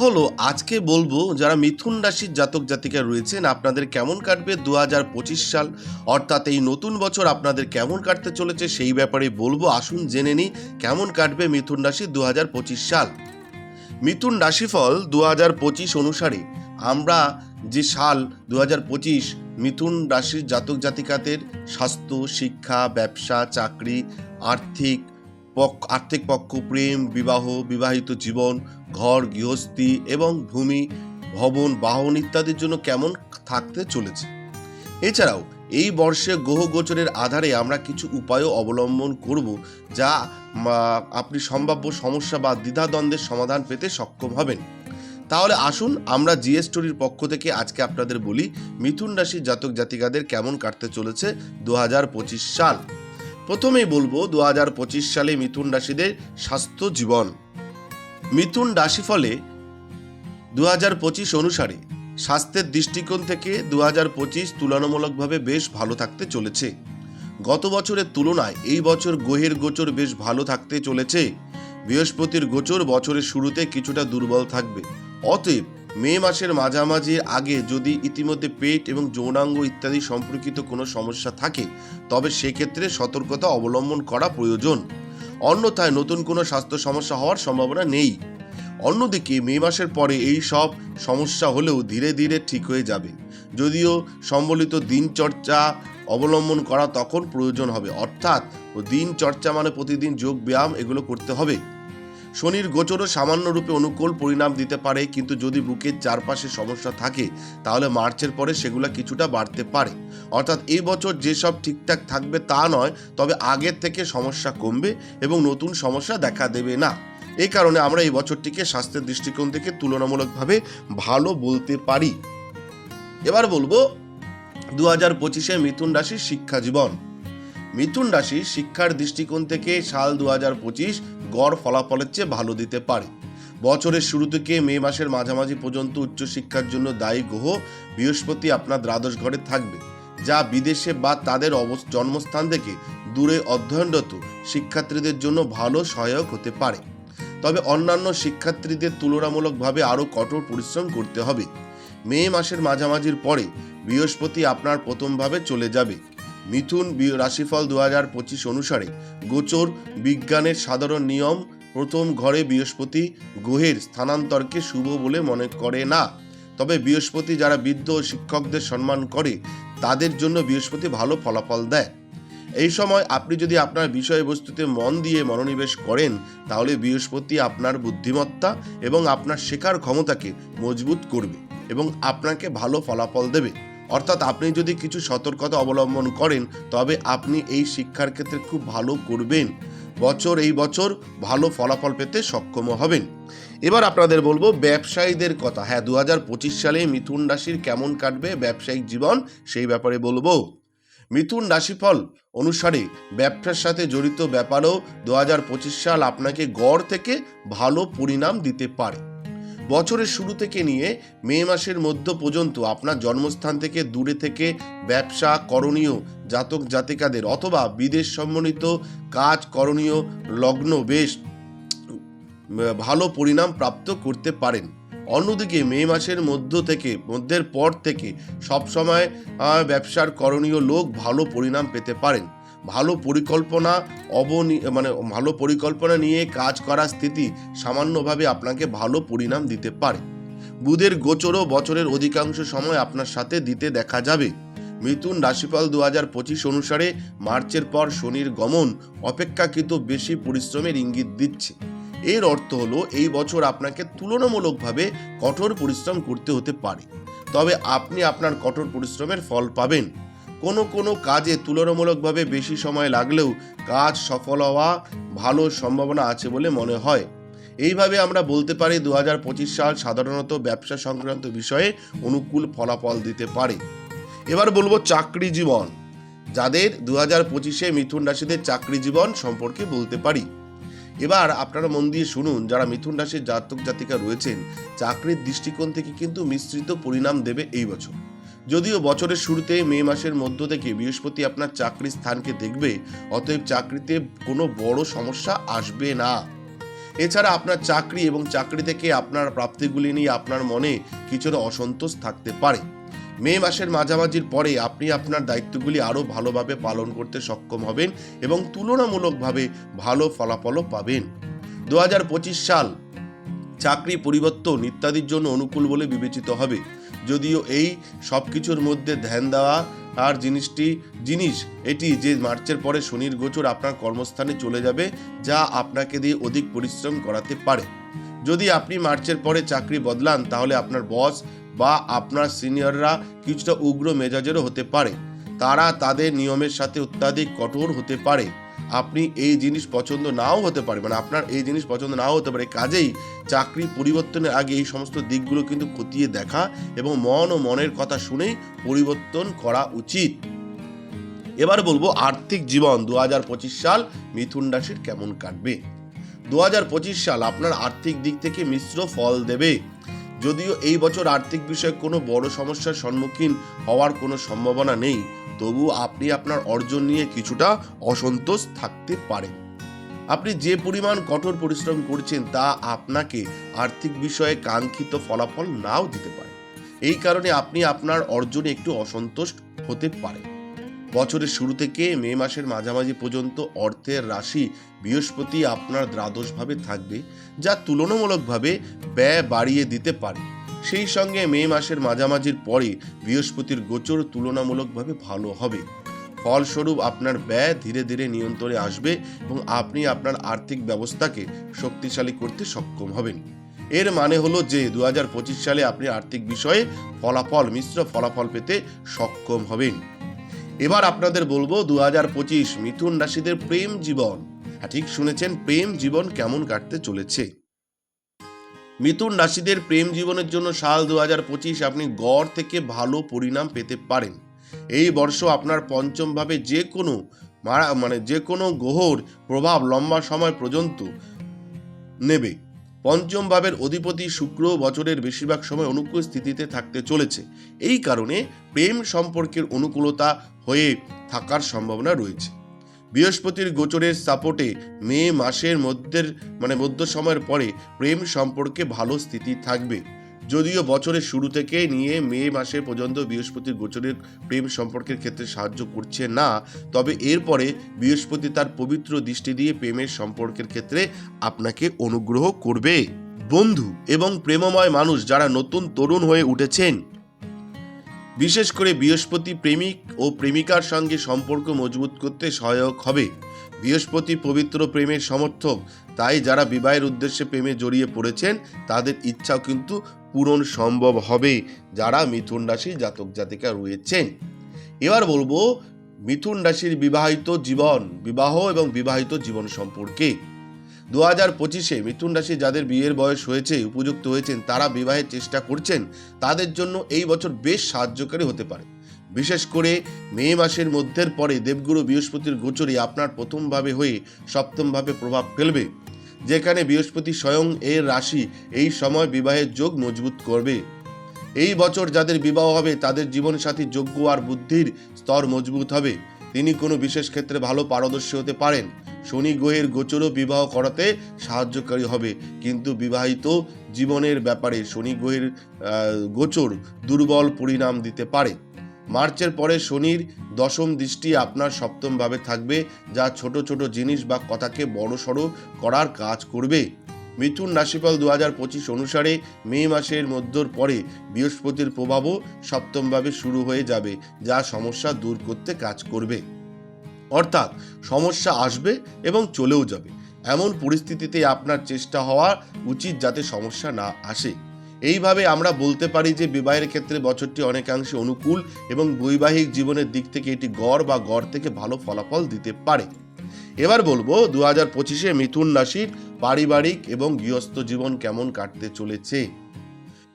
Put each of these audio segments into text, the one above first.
হলো, আজকে বলব যারা মিথুন রাশির জাতক জাতিকা রয়েছেন, আপনাদের কেমন কাটবে দু হাজার পঁচিশ সাল? অর্থাৎ এই নতুন বছর আপনাদের কেমন কাটতে চলেছে সেই ব্যাপারে বলব, আসুন জেনে নিই কেমন কাটবে মিথুন রাশি দু হাজার পঁচিশ সাল। মিথুন রাশিফল দু হাজার পঁচিশ অনুসারে, আমরা যে সাল দু হাজার পঁচিশ মিথুন রাশির জাতক জাতিকাদের স্বাস্থ্য, শিক্ষা, ব্যবসা, চাকরি, আর্থিক পক্ষ আর্থিক পক্ষ, প্রেম, বিবাহ, বিবাহিত জীবন, ঘর, গৃহস্থী এবং ভূমি, ভবন, বাহন ইত্যাদির জন্য কেমন থাকতে চলেছে। এছাড়াও, এই বর্ষে গ্রহ গোচরের আধারে আমরা কিছু উপায়ও অবলম্বন করব যা আপনি সম্ভাব্য সমস্যা বা দ্বিধাদ্বন্দ্বের সমাধান পেতে সক্ষম হবেন। তাহলে আসুন, আমরা জিএস স্টোরির পক্ষ থেকে আজকে আপনাদের বলি, মিথুন রাশির জাতক জাতিকাদের কেমন কাটতে চলেছে দু হাজার পঁচিশ সাল। প্রথমেই বলব দু হাজার পঁচিশ সালে মিথুন রাশিদের স্বাস্থ্য জীবন। মিথুন রাশিফলে দু অনুসারে স্বাস্থ্যের দৃষ্টিকোণ থেকে দু হাজার পঁচিশ তুলনামূলকভাবে বেশ ভালো থাকতে চলেছে। গত বছরের তুলনায় এই বছর গ্রহের গোচর বেশ ভালো থাকতে চলেছে। বৃহস্পতির গোচর বছরের শুরুতে কিছুটা দুর্বল থাকবে। অতএব মে মাসের মাঝামাঝি আগে যদি ইতিমধ্যে পেট এবং যৌনাঙ্গ ইত্যাদি সম্পর্কিত কোনো সমস্যা থাকে, তবে সেক্ষেত্রে সতর্কতা অবলম্বন করা প্রয়োজন। অন্যথায় নতুন কোনো স্বাস্থ্য সমস্যা হওয়ার সম্ভাবনা নেই। অন্যদিকে মে মাসের পরে এই সব সমস্যা হলেও ধীরে ধীরে ঠিক হয়ে যাবে। যদিও সম্বলিত দিনচর্চা অবলম্বন করা তখন প্রয়োজন হবে। অর্থাৎ দিনচর্চা মানে প্রতিদিন যোগ ব্যায়াম এগুলো করতে হবে। শনির গোচরও সামান্য রূপে অনুকূল পরিণাম দিতে পারে, কিন্তু যদি বুকের চারপাশে সমস্যা থাকে, তাহলে মার্চের পরে সেগুলো কিছুটা বাড়তে পারে। অর্থাৎ এই বছর যেসব ঠিকঠাক থাকবে তা নয়, তবে আগের থেকে সমস্যা কমবে এবং নতুন সমস্যা দেখা দেবে না। এই কারণে আমরা এই বছরটিকে স্বাস্থ্যের দৃষ্টিকোণ থেকে তুলনামূলকভাবে ভালো বলতে পারি। এবার বলব দু হাজার পঁচিশে মিথুন রাশির শিক্ষা জীবন। মিথুন রাশি শিক্ষার দৃষ্টিকোণ থেকে সাল দু হাজার পঁচিশ গড় ফলাফলের চেয়ে ভালো দিতে পারে। বছরের শুরু থেকে মে মাসের মাঝামাঝি পর্যন্ত উচ্চশিক্ষার জন্য দায়ী গ্রহ বৃহস্পতি আপনার দ্বাদশ ঘরে থাকবে, যা বিদেশে বা তাদের জন্মস্থান থেকে দূরে অধ্যয়নরত শিক্ষার্থীদের জন্য ভালো সহায়ক হতে পারে। তবে অন্যান্য শিক্ষার্থীদের তুলনামূলকভাবে আরও কঠোর পরিশ্রম করতে হবে। মে মাসের মাঝামাঝির পরে বৃহস্পতি আপনার প্রথমভাবে চলে যাবে। মিথুন রাশিফল দু হাজার পঁচিশ অনুসারে গোচর বিজ্ঞানের সাধারণ নিয়ম, প্রথম ঘরে বৃহস্পতি গ্রহের স্থানান্তরকে শুভ বলে মনে করে না। তবে বৃহস্পতি যারা বৃদ্ধ ও শিক্ষকদের সম্মান করে, তাদের জন্য বৃহস্পতি ভালো ফলাফল দেয়। এই সময় আপনি যদি আপনার বিষয়বস্তুতে মন দিয়ে মনোনিবেশ করেন, তাহলে বৃহস্পতি আপনার বুদ্ধিমত্তা এবং আপনার শেখার ক্ষমতাকে মজবুত করবে এবং আপনাকে ভালো ফলাফল দেবে। অর্থাৎ আপনি যদি কিছু সতর্কতা অবলম্বন করেন, তবে আপনি এই শিক্ষার ক্ষেত্রে খুব ভালো করবেন। বছর এই বছর ভালো ফলাফল পেতে সক্ষম হবেন। এবার আপনাদের বলব ব্যবসায়ীদের কথা। হ্যাঁ দু হাজার পঁচিশ সালে মিথুন রাশির কেমন কাটবে ব্যবসায়িক জীবন সেই ব্যাপারে বলব। মিথুন রাশিফল অনুসারে ব্যবসার সাথে জড়িত ব্যাপারেও দু হাজার পঁচিশ সাল আপনাকে গড় থেকে ভালো পরিণাম দিতে পারে। বছরের শুরু থেকে নিয়ে মে মাসের মধ্য পর্যন্ত আপনার জন্মস্থান থেকে দূরে থেকে ব্যবসা, করণীয় জাতক জাতিকাদের অথবা বিদেশ সম্বলিত কাজ, করণীয় লগ্ন বেশ ভালো পরিণাম প্রাপ্ত করতে পারেন। অন্যদিকে মে মাসের মধ্য থেকে, মধ্যের পর থেকে সবসময় ব্যবসার করণীয় লোক ভালো পরিণাম পেতে পারেন। ভালো পরিকল্পনা অবনি মানে ভালো পরিকল্পনা নিয়ে কাজ করার স্থিতি সামান্যভাবে আপনাকে ভালো পরিণাম দিতে পারে। বুধের গোচরও বছরের অধিকাংশ সময় আপনার সাথে দিতে দেখা যাবে। মিথুন রাশিফল দু হাজার পঁচিশ অনুসারে মার্চের পর শনির গমন অপেক্ষাকৃত বেশি পরিশ্রমের ইঙ্গিত দিচ্ছে। এর অর্থ হলো এই বছর আপনাকে তুলনামূলকভাবে কঠোর পরিশ্রম করতে হতে পারে। তবে আপনি আপনার কঠোর পরিশ্রমের ফল পাবেন। কোনো কোনো কাজে তুলনামূলকভাবে বেশি সময় লাগলেও কাজ সফল হওয়া ভালো সম্ভাবনা আছে বলে মনে হয়। এইভাবে আমরা বলতে পারি দু হাজার পঁচিশ সাল সাধারণত ব্যবসা সংক্রান্ত বিষয়ে অনুকূল ফলাফল দিতে পারে। এবার বলব চাকরি জীবন। যাদের দু হাজার পঁচিশে মিথুন রাশিদের চাকরি জীবন সম্পর্কে বলতে পারি। এবার আপনারা মন দিয়ে শুনুন, যারা মিথুন রাশির জাতক জাতিকা রয়েছেন, চাকরির দৃষ্টিকোণ থেকে কিন্তু মিশ্রিত পরিণাম দেবে এই বছর। যদিও বছরের শুরুতে মে মাসের মধ্য থেকে বৃহস্পতি আপনার চাকরির স্থানকে দেখবে, অতএব চাকরিতে কোনো বড় সমস্যা আসবে না। এছাড়া আপনার চাকরি এবং চাকরি থেকে আপনার প্রাপ্তিগুলি নিয়ে আপনার মনে কিছুটা অসন্তোষ থাকতে পারে। মে মাসের মাঝামাঝির পরে আপনি আপনার দায়িত্বগুলি আরও ভালোভাবে পালন করতে সক্ষম হবেন এবং তুলনামূলকভাবে ভালো ফলাফলও পাবেন। দু হাজার পঁচিশ সাল চাকরি পরিবর্তন ইত্যাদির জন্য অনুকূল বলে বিবেচিত হবে। যদিও এই সব কিছুর মধ্যে ধ্যান দেওয়া আর জিনিসটি জিনিস, এটি যে মার্চের পরে শনির গোচর আপনার কর্মস্থানে চলে যাবে, যা আপনাকে দিয়ে অধিক পরিশ্রম করাতে পারে। যদি আপনি মার্চের পরে চাকরি বদলান, তাহলে আপনার বস বা আপনার সিনিয়ররা কিছুটা উগ্র মেজাজেরও হতে পারে। তারা তাদের নিয়মের সাথে অত্যাধিক কঠোর হতে পারে। আপনি এই জিনিস পছন্দ নাও হতে পারে মানে আপনার এই জিনিস পছন্দ নাও হতে পারে, কাজেই চাকরি পরিবর্তনের আগে এই সমস্ত দিকগুলো কিন্তু খতিয়ে দেখা এবং মন ও মনের কথা শুনেই পরিবর্তন করা উচিত। এবার বলব আর্থিক জীবন দু হাজার পঁচিশ সাল মিথুন রাশির কেমন কাটবে? দু হাজার পঁচিশ সাল আপনার আর্থিক দিক থেকে মিশ্র ফল দেবে। যদিও এই বছর আর্থিক বিষয়ে কোনো বড় সমস্যার সম্মুখীন হওয়ার কোনো সম্ভাবনা নেই। তবু আপনি আপনার অর্জন নিয়ে কিছুটা অসন্তোষ থাকতে পারেন আপনি যে পরিমাণ কঠোর পরিশ্রম করছেন তা আপনাকে আর্থিক বিষয়ে কাঙ্ক্ষিত ফলাফল নাও দিতে পারে। এই কারণে আপনি আপনার অর্জনে একটু অসন্তুষ্ট হতে পারেন বছরের শুরু থেকে মে মাসের মাঝামাঝি পর্যন্ত অর্থের রাশি বৃহস্পতি আপনার দ্বাদশভাবে থাকবে, যা তুলনামূলকভাবে ব্যয় বাড়িয়ে দিতে পারে। সেই সঙ্গে মে মাসের মাঝামাঝির পরে বৃহস্পতির গোচর তুলনামূলকভাবে ভালো হবে। ফলস্বরূপ আপনার ব্যয় ধীরে ধীরে নিয়ন্ত্রণে আসবে এবং আপনি আপনার আর্থিক ব্যবস্থাকে শক্তিশালী করতে সক্ষম হবেন। এর মানে হলো যে দু হাজার পঁচিশ সালে আপনি আর্থিক বিষয়ে ফলাফল মিশ্র ফলাফল পেতে সক্ষম হবেন। এবার আপনাদের বলব দু হাজার পঁচিশ মিথুন রাশিদের প্রেম জীবন। হ্যাঁ, ঠিক শুনেছেন প্রেম জীবন কেমন কাটতে চলেছে? মিথুন রাশিদের প্রেম জীবনের জন্য সাল দু হাজার পঁচিশ আপনি গড় থেকে ভালো পরিণাম পেতে পারেন। এই বর্ষ আপনার পঞ্চমভাবে যে কোনো মারা- মানে যে কোনো গ্রহর প্রভাব লম্বা সময় পর্যন্ত নেবে। পঞ্চম ভাবের অধিপতি শুক্র বছরের বেশিরভাগ সময় অনুকূল স্থিতিতে থাকতে চলেছে। এই কারণে প্রেম সম্পর্কের অনুকূলতা হয়ে থাকার সম্ভাবনা রয়েছে। বৃহস্পতির গোচরের সাপোর্টে মে মাসের মধ্যের মানে মধ্য সময়ের পরে প্রেম সম্পর্কে ভালো স্থিতি থাকবে। যদিও বছরের শুরু থেকে নিয়ে মে মাসে পর্যন্ত বৃহস্পতির গোচরের প্রেম সম্পর্কের ক্ষেত্রে সাহায্য করছে না, তবে এরপরে বৃহস্পতি তার পবিত্র দৃষ্টি দিয়ে প্রেমের সম্পর্কের ক্ষেত্রে আপনাকে অনুগ্রহ করবে। বন্ধু এবং প্রেমময় মানুষ যারা নতুন তরুণ হয়ে উঠেছেন বিশেষ করে বৃহস্পতি প্রেমিক ও প্রেমিকার সঙ্গে সম্পর্ক মজবুত করতে সহায়ক হবে। বৃহস্পতি পবিত্র প্রেমের সমর্থক, তাই যারা বিবাহের উদ্দেশ্যে প্রেমে জড়িয়ে পড়েছেন, তাদের ইচ্ছাও কিন্তু পূরণ সম্ভব হবে, যারা মিথুন রাশি জাতক জাতিকা রয়েছেন। এবার বলব, মিথুন রাশির বিবাহিত জীবন, বিবাহ এবং বিবাহিত জীবন সম্পর্কে। দু হাজার পঁচিশে মিথুন রাশি যাদের বিয়ের বয়স হয়েছে, উপযুক্ত হয়েছেন, তারা বিবাহের চেষ্টা করছেন, তাদের জন্য এই বছর বেশ সাহায্যকারী হতে পারে। বিশেষ করে মে মাসের মধ্যের পরে দেবগুরু বৃহস্পতির গোচরে আপনার প্রথমভাবে হয়ে সপ্তমভাবে প্রভাব ফেলবে, যেখানে বৃহস্পতি স্বয়ং এর রাশি এই সময় বিবাহের যোগ মজবুত করবে। এই বছর যাদের বিবাহ হবে, তাদের জীবনসাথী যোগ্য আর বুদ্ধির স্তর মজবুত হবে। তিনি কোনো বিশেষ ক্ষেত্রে ভালো পারদর্শী হতে পারেন। শনি গ্রহের গোচরও বিবাহ করাতে সাহায্যকারী হবে। কিন্তু বিবাহিত জীবনের ব্যাপারে শনি গ্রহের গোচর দুর্বল পরিণাম দিতে পারে। মার্চের পরে শনির দশম দৃষ্টি আপনার সপ্তমভাবে থাকবে, যা ছোট ছোট জিনিস বা কথাকে বড়সড় করার কাজ করবে। মিথুন রাশিফল দু হাজার পঁচিশ অনুসারে মে মাসের মধ্যর পরে বৃহস্পতির প্রভাবও সপ্তমভাবে শুরু হয়ে যাবে, যা সমস্যা দূর করতে কাজ করবে। অর্থাৎ সমস্যা আসবে এবং চলেও যাবে। এমন পরিস্থিতিতে আপনার চেষ্টা হওয়া উচিত যাতে সমস্যা না আসে। এইভাবে আমরা বলতে পারি যে বিবাহের ক্ষেত্রে বছরটি অনেকাংশে অনুকূল এবং বৈবাহিক জীবনের দিক থেকে এটি গড় বা গড় থেকে ভালো ফলাফল দিতে পারে। এবার বলব দু হাজার পঁচিশে মিথুন রাশির পারিবারিক এবং গৃহস্থ জীবন কেমন কাটতে চলেছে?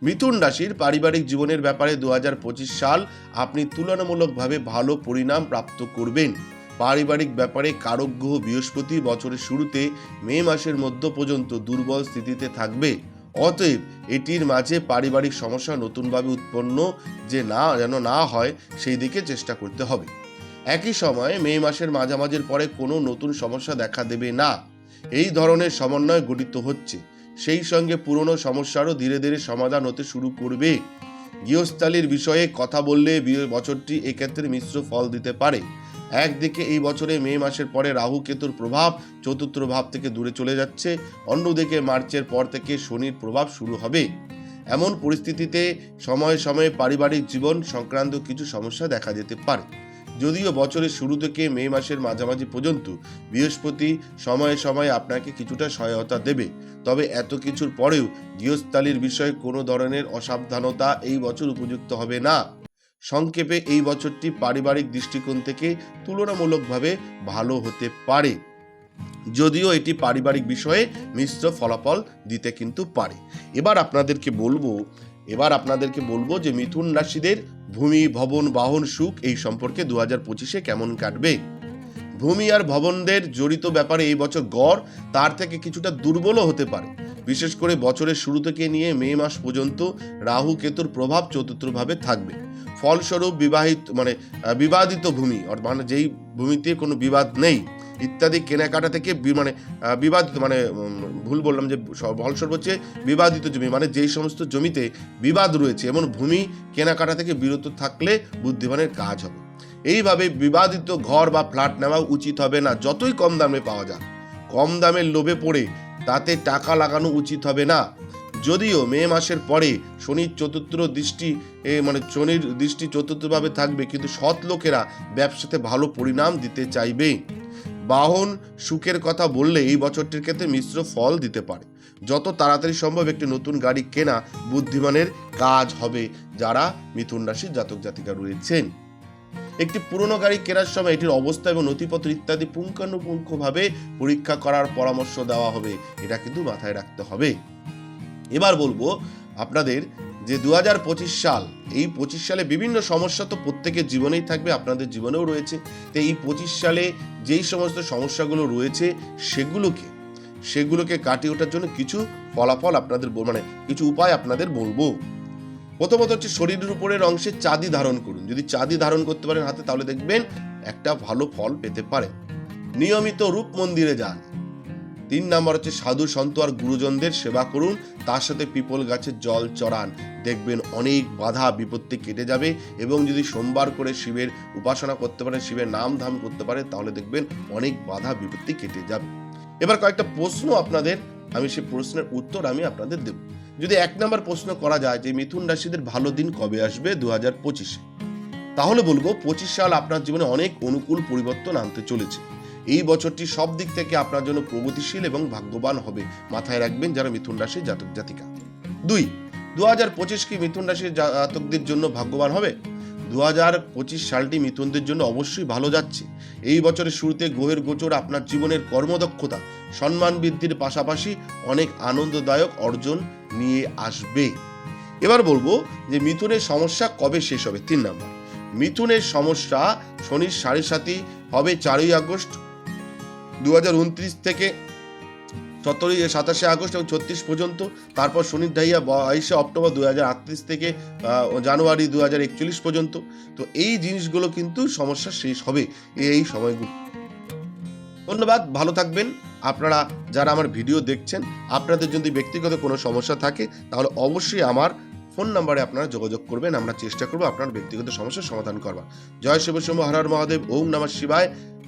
মিথুন রাশির পারিবারিক জীবনের ব্যাপারে দু হাজার পঁচিশ সাল আপনি তুলনামূলকভাবে ভালো পরিণাম প্রাপ্ত করবেন। পারিবারিক ব্যাপারে কারক গ্রহ বৃহস্পতি বছরের শুরুতে মে মাসের মধ্য পর্যন্ত দুর্বল স্থিতিতে থাকবে। অতএব এটির মাঝে পারিবারিক সমস্যা নতুনভাবে উৎপন্ন যে না, যেন না হয়, সেই দিকে চেষ্টা করতে হবে। একই সময়ে মে মাসের মাঝামাঝির পরে কোনো নতুন সমস্যা দেখা দেবে না। এই ধরনের সমন্বয় গঠিত হচ্ছে। সেই সঙ্গে পুরনো সমস্যারও ধীরে ধীরে সমাধান হতে শুরু করবে। গৃহস্থালির বিষয়ে কথা বললে বছরটি এক্ষেত্রে মিশ্র ফল দিতে পারে। একদিকে এই বছরে মে মাসের পরে রাহু কেতুর প্রভাব চতুর্থ ভাব থেকে দূরে চলে যাচ্ছে, অন্যদিকে মার্চের পর থেকে শনির প্রভাব শুরু হবে। এমন পরিস্থিতিতে সময়ে সময়ে পারিবারিক জীবন সংক্রান্ত কিছু সমস্যা দেখা যেতে পারে। যদিও বছরের শুরু থেকে মে মাসের মাঝামাঝি পর্যন্ত বৃহস্পতি সময়ে সময়ে আপনাকে কিছুটা সহায়তা দেবে। তবে এত কিছুর পরেও গৃহস্থালির বিষয়ে কোনো ধরনের অসাবধানতা এই বছর উপযুক্ত হবে না। সংক্ষেপে এই বছরটি পারিবারিক দৃষ্টিকোণ থেকে তুলনামূলকভাবে ভালো হতে পারে। যদিও এটি পারিবারিক বিষয়ে মিশ্র ফলাফল দিতে কিন্তু পারে। এবার আপনাদেরকে বলব, এবার আপনাদেরকে বলব যে মিথুন রাশিদের ভূমি, ভবন, বাহন, সুখ এই সম্পর্কে দু হাজার পঁচিশে কেমন কাটবে? ভূমি আর ভবনদের জড়িত ব্যাপারে এই বছর গড় তার থেকে কিছুটা দুর্বলও হতে পারে। বিশেষ করে বছরের শুরু থেকে নিয়ে মে মাস পর্যন্ত রাহু কেতুর প্রভাব চতুর্থভাবে থাকবে। ফলস্বরূপ বিবাহিত মানে বিবাদিত ভূমি মানে যেই ভূমিতে কোনো বিবাদ নেই, ইত্যাদি কেনাকাটা থেকে মানে বিবাদিত মানে ভুল বললাম যে ফলস্বরূপ হচ্ছে বিবাদিত জমি মানে যেই সমস্ত জমিতে বিবাদ রয়েছে, এমন ভূমি কেনাকাটা থেকে বিরত থাকলে বুদ্ধিমানের কাজ হবে। এইভাবে বিবাদিত ঘর বা ফ্ল্যাট নেওয়া উচিত হবে না, যতই কম দামে পাওয়া যাক। কম দামের লোভে পড়ে তাতে টাকা লাগানো উচিত হবে না। যদিও মে মাসের পরে শনির চতুর্থ দৃষ্টি মানে শনির দৃষ্টি চতুর্থভাবে থাকবে, কিন্তু সৎ লোকেরা ব্যবসাতে ভালো পরিণাম দিতে চাইবে। বাহন সুখের কথা বললে এই বছরটির ক্ষেত্রে মিশ্র ফল দিতে পারে। যত তাড়াতাড়ি সম্ভব একটি নতুন গাড়ি কেনা বুদ্ধিমানের কাজ হবে, যারা মিথুন রাশির জাতক জাতিকা রয়েছেন। একটি পুরনো গাড়ি কেনার সময় এটির অবস্থা এবং নথিপত্র ইত্যাদি পুঙ্খানুপুঙ্খভাবে পরীক্ষা করার পরামর্শ দেওয়া হবে। এটা কিন্তু মাথায় রাখতে হবে। এবার বলব, আপনাদের যে দু হাজার পঁচিশ সাল, এই পঁচিশ সালে বিভিন্ন সমস্যা তো প্রত্যেকের জীবনেই থাকবে, আপনাদের জীবনেও রয়েছে। তো এই পঁচিশ সালে যেই সমস্ত সমস্যাগুলো রয়েছে, সেগুলোকে সেগুলোকে কাটিয়ে ওঠার জন্য কিছু ফলাফল আপনাদের মানে কিছু উপায় আপনাদের বলব। প্রথমত হচ্ছে শরীরের উপরের অংশে চাঁদি ধারণ করুন। যদি চাঁদি ধারণ করতে পারেন হাতে, তাহলে দেখবেন একটা ভালো ফল পেতে পারেন নিয়মিত রূপ মন্দিরে যান। তিন নাম্বার হচ্ছে সাধু সন্ত আর গুরুজনদের সেবা করুন। তার সাথে পিপল গাছের জল চড়ান। দেখবেন অনেক বাধা, বিপত্তি কেটে যাবে এবং যদি সোমবার করে শিবের উপাসনা করতে পারেন, শিবের নাম ধাম করতে পারে তাহলে দেখবেন অনেক বাধা, বিপত্তি কেটে যাবে। এবার কয়েকটা প্রশ্ন আপনাদের, আমি সেই প্রশ্নের উত্তর আমি আপনাদের দেব। যদি এক নম্বর প্রশ্ন করা যায় যে মিথুন রাশিদের ভালো দিন কবে আসবে দু হাজার পঁচিশে, তাহলে বলব পঁচিশ সাল আপনার জীবনে অনেক অনুকূল পরিবর্তন আনতে চলেছে। এই বছরটি সব দিক থেকে আপনার জন্য প্রগতিশীল এবং ভাগ্যবান হবে মাথায় রাখবেন যারা মিথুন রাশির জাতক জাতিকা। দুই দু হাজার পঁচিশ কি মিথুন রাশির জাতকদের জন্য ভাগ্যবান হবে? দু হাজার পঁচিশ সালটি মিথুনদের জন্য অবশ্যই ভালো যাচ্ছে। এই বছরের শুরুতে গ্রহের গোচর আপনার জীবনের কর্মদক্ষতা, সম্মান বৃদ্ধির পাশাপাশি অনেক আনন্দদায়ক অর্জন নিয়ে আসবে। এবার বলব যে মিথুনের সমস্যা কবে শেষ হবে? তিন নম্বর, মিথুনের সমস্যা শনির সাড়ে সাতি হবে চারই আগস্ট। দু হাজার উনত্রিশ থেকে সতেরোই সাতাশে আগস্ট এবং ছত্রিশ পর্যন্ত, তারপর শনির ঢাইয়া বাইশে অক্টোবর দুই হাজার আটত্রিশ থেকে জানুয়ারি দুই হাজার একচল্লিশ পর্যন্ত। তো এই জিনিসগুলো কিন্তু সমস্যা শেষ হবে এই সময়গুলো। ধন্যবাদ, ভালো থাকবেন। আপনারা যারা আমার ভিডিও দেখছেন, আপনাদের যদি ব্যক্তিগত কোনো সমস্যা থাকে, তাহলে অবশ্যই আমার ফোন নাম্বারে আপনারা যোগাযোগ করবেন। আমরা চেষ্টা করব আপনার ব্যক্তিগত সমস্যার সমাধান করবার। জয় শিব শম্ভ হর হর মহাদেব, ওম নমঃ শিবায়।